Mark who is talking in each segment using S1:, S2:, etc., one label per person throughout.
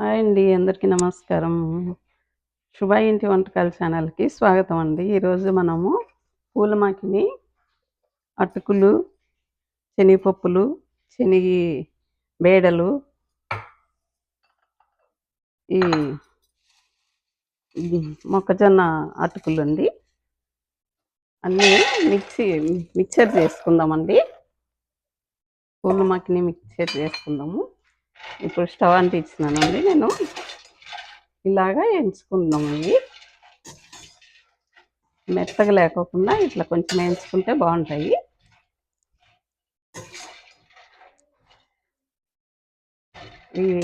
S1: Hi అండి అందరికీ నమస్కారం. శుభ ఇంటి వంటకాల ఛానల్కి స్వాగతం అండి. ఈరోజు మనము పూలమాకిని అటుకులు శనగపప్పులు శనగి బేడలు ఈ ఈ మొక్కజొన్న అటుకులు అండి అన్నీ మిక్సీ మిక్చర్ చేసుకుందామండి. పూలమాకిని మిక్చర్ చేసుకుందాము. ఇప్పుడు స్టవ్ అంటించినానండి నేను. ఇలాగా ఎంచుకుందాం ఇవి మెత్తగా లేకోకుండా ఇట్లా కొంచెం ఎంచుకుంటే బాగుంటాయి. ఇవి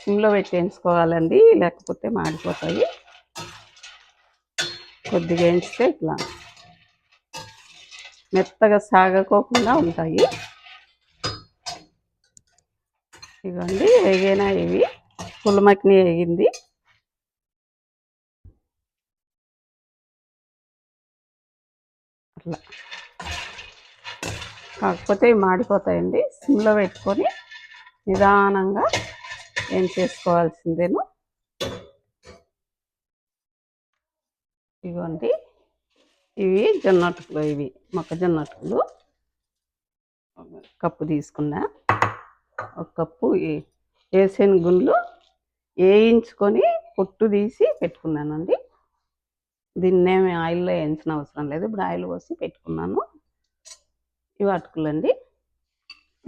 S1: సిమ్లో పెట్టి ఎంచుకోవాలండి లేకపోతే మాడిపోతాయి. కొద్దిగా ఎంచితే ఇట్లా మెత్తగా సాగకోకుండా ఉంటాయి. ఇవ్వండి వేగైనా ఇవి. పుల్లమక్ని వేగింది అట్లా. కాకపోతే ఇవి మాడిపోతాయండి. సిమ్లో పెట్టుకొని నిదానంగా ఏం చేసుకోవాల్సిందేను ఇవ్వండి ఇవి జొన్నటుకులు ఇవి మొక్కజొన్నటుకులు కప్పు తీసుకున్నా. ఒక కప్పు ఏ- వేసిన గుండ్లు వేయించుకొని పొట్టు తీసి పెట్టుకున్నానండి. దీన్ని ఏమి ఆయిల్లో వేయించిన అవసరం లేదు. ఇప్పుడు ఆయిల్ పోసి పెట్టుకున్నాను. ఇవి అటుకులండి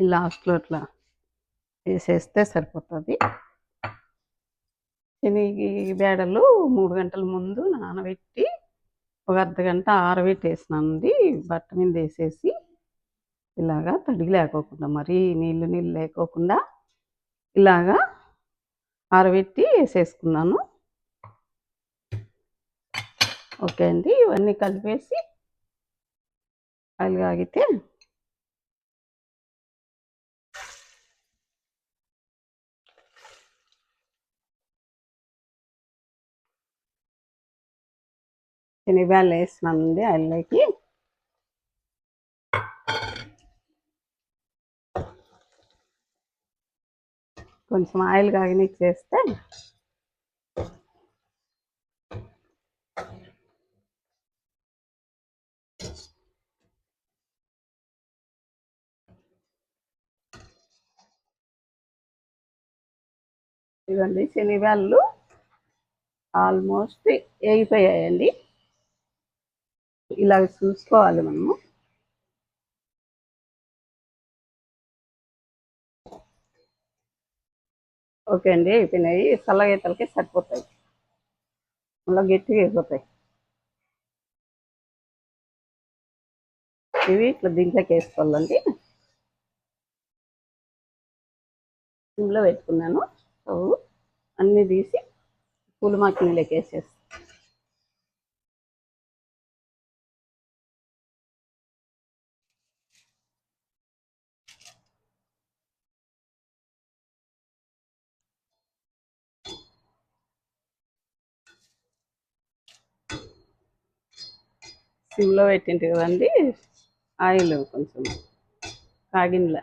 S1: లాస్ట్లో అట్లా వేసేస్తే సరిపోతుంది. శనగ బేడలు మూడు గంటల ముందు నానబెట్టి ఒక అర్ధ గంట ఆరబెట్టేసినానండి. బట్ట మీద వేసేసి ఇలాగా తడి లేకోకుండా మరీ నీళ్ళు నీళ్ళు లేకోకుండా ఇలాగా ఆరబెట్టి వేసేసుకున్నాను. ఓకే అండి ఇవన్నీ కలిపేసి ఆయిల్ కాగితే శనగబ్యాలు వేసినానండి అల్లకి కొంచెం ఆయిల్ కాగనీకి చేస్తే ఇవ్వండి శనివాళ్ళు ఆల్మోస్ట్ వేగిపోయాయండి. ఇలా చూసుకోవాలి మనము. ఓకే అండి అయిపోయినాయి. చల్లగీతలకి సరిపోతాయి. మళ్ళీ గట్టిగా అయిపోతాయి. ఇవి ఇట్లా దీంట్లోకి వేసుకోవాలండి. ఇంట్లో పెట్టుకున్నాను. స్టవ్ అన్నీ తీసి పూల మాకినీలోకి వేసేస్తాను. సిమ్లో పెట్టింటి కదండి. ఆయిల్ కొంచెం కాగిందిలే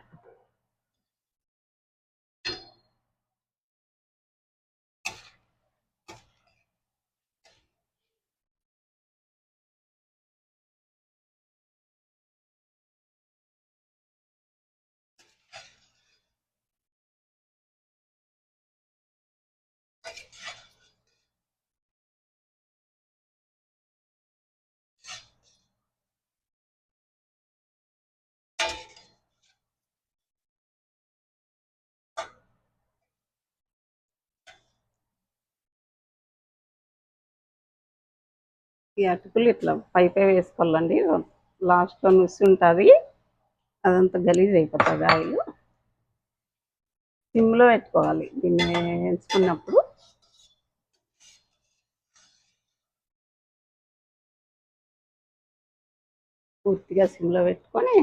S1: ఈ అటుకులు ఇట్లా పై పై వేసుకోవాలండి. లాస్ట్లో నుసి ఉంటుంది. అదంతా గలీజ్ అయిపోతుంది ఆయిల్. సిమ్లో పెట్టుకోవాలి. దీన్ని వేయించుకున్నప్పుడు పూర్తిగా సిమ్లో పెట్టుకొని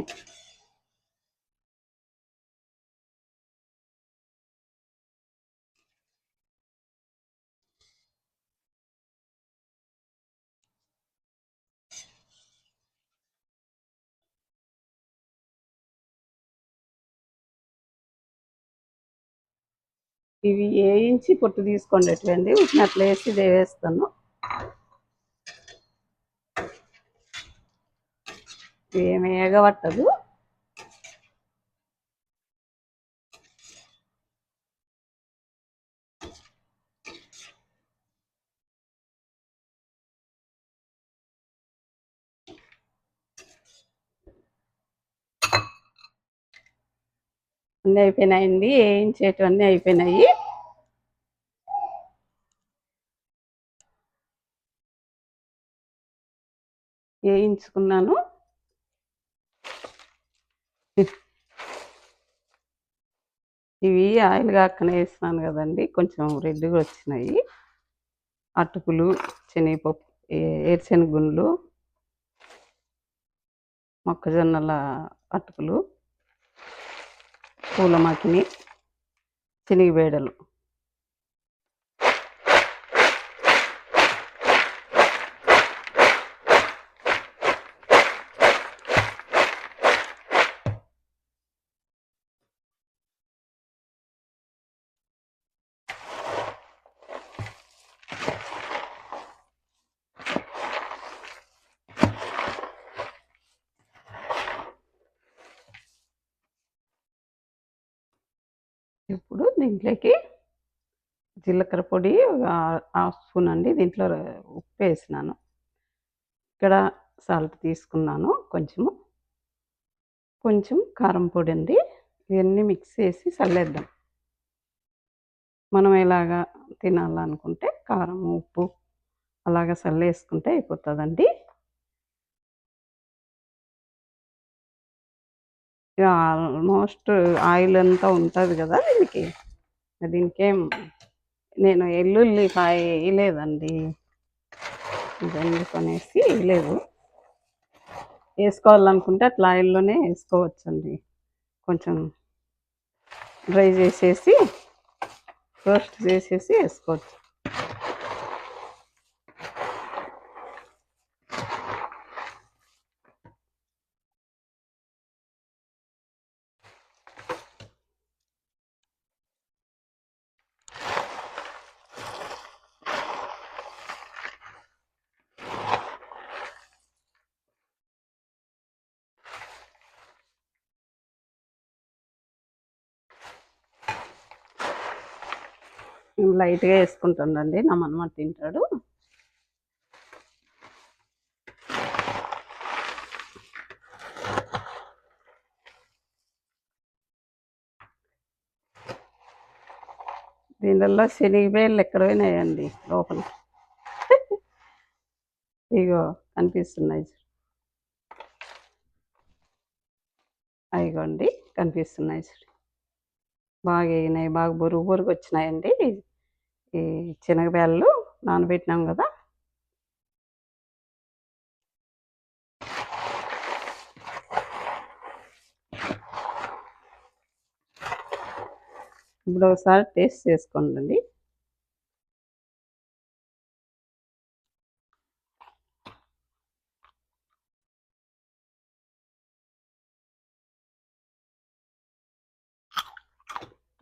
S1: ఇవి వేయించి పొట్టు తీసుకోండి ఎట్లండి ఉట్టినట్లు అట్లా వేసి ఇదే వేస్తాను. ఏమి ఏగబట్టదు అన్నీ అయిపోయినాయండి వేయించేటివన్నీ అయిపోయినాయి. వేయించుకున్నాను. ఇవి ఆయిల్ కాకనే వేసినాను కదండి కొంచెం రెడ్గా వచ్చినాయి. అటుకులు శనగపప్పు ఏ- ఏరుశనగ గుండ్లు మొక్కజొన్నల అటుకులు. పూల మాకిని శనగబేడలు ఇప్పుడు దీంట్లోకి జీలకర్ర పొడి ఒక హాఫ్ స్పూన్ అండి దీంట్లో ఉప్పు వేసినాను. ఇక్కడ సాల్ట్ తీసుకున్నాను కొంచెము. కొంచెం కారం పొడి అండి. ఇవన్నీ మిక్స్ చేసి చల్లేద్దాం. మనం ఎలాగా తినాలనుకుంటే కారం ఉప్పు అలాగ చల్లేసుకుంటే అయిపోతుందండి. ఆల్మోస్ట్ ఆయిల్ అంతా ఉంటుంది కదా దీనికి. దీనికేం నేను నేను ఎల్లుల్లిపాయ వేయలేదండి. ఎందుకనేసి వేయలేదు. వేసుకోవాలనుకుంటే అట్లా ఆయిల్లోనే వేసుకోవచ్చండి. కొంచెం డ్రై చేసేసి రోస్ట్ చేసేసి వేసుకోవచ్చు. లైట్గా వేసుకుంటానండి. నా మనమాట తింటాడు. దీనిలో శనగబేళ్ళు ఎక్కడ పోయినాయండి లోపల? ఇగో కనిపిస్తున్నాయి. అయిగో అండి కనిపిస్తున్నాయి. చూడు బాగా వేగినాయి బాగా బొరుగు బొరుగు వచ్చినాయండి. ఈ శనగబేళ్ళు నానబెట్టినాం కదా. ఇప్పుడు ఒకసారి టేస్ట్ చేసుకోండి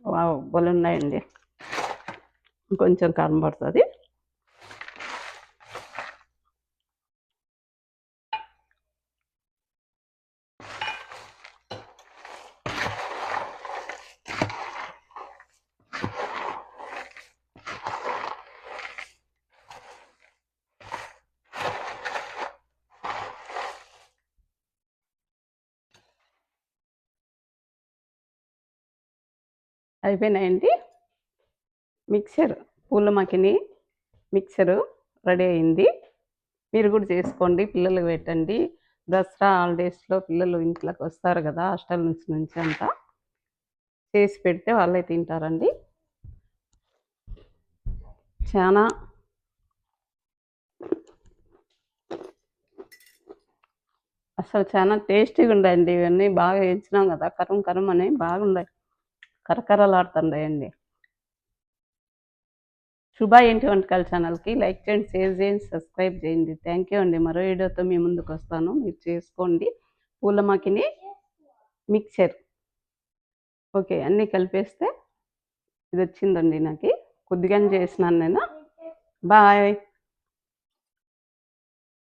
S1: వావ్ భలే ఉన్నాయండి. కొంచెం కారం పడుతుంది. అయిపోయినాయండి. మిక్సర్ పూల మకిని మిక్సరు రెడీ అయింది. మీరు కూడా చేసుకోండి పిల్లలకు పెట్టండి. దసరా హాలిడేస్లో పిల్లలు ఇంట్లోకి వస్తారు కదా హాస్టల్ నుంచి నుంచి అంతా. చేసి పెడితే వాళ్ళే తింటారండి. చాలా అసలు చాలా టేస్టీగా ఉండండి ఇవన్నీ. బాగా వేయించినాం కదా కరం కరం అని బాగున్నాయి కరకరలాడుతుండయండి శుభ ఏంటి వంటకాల ఛానల్కి? లైక్ చేయండి షేర్ చేయండి సబ్స్క్రైబ్ చేయండి. థ్యాంక్ యూ అండి. మరో వీడియోతో మీ ముందుకు వస్తాను. మీరు చేసుకోండి. పూల మాకిని మిక్చర్. ఓకే అన్నీ కలిపేస్తే ఇది వచ్చిందండి నాకు. కొద్దిగానే చేసినాను నేను. బాయ్.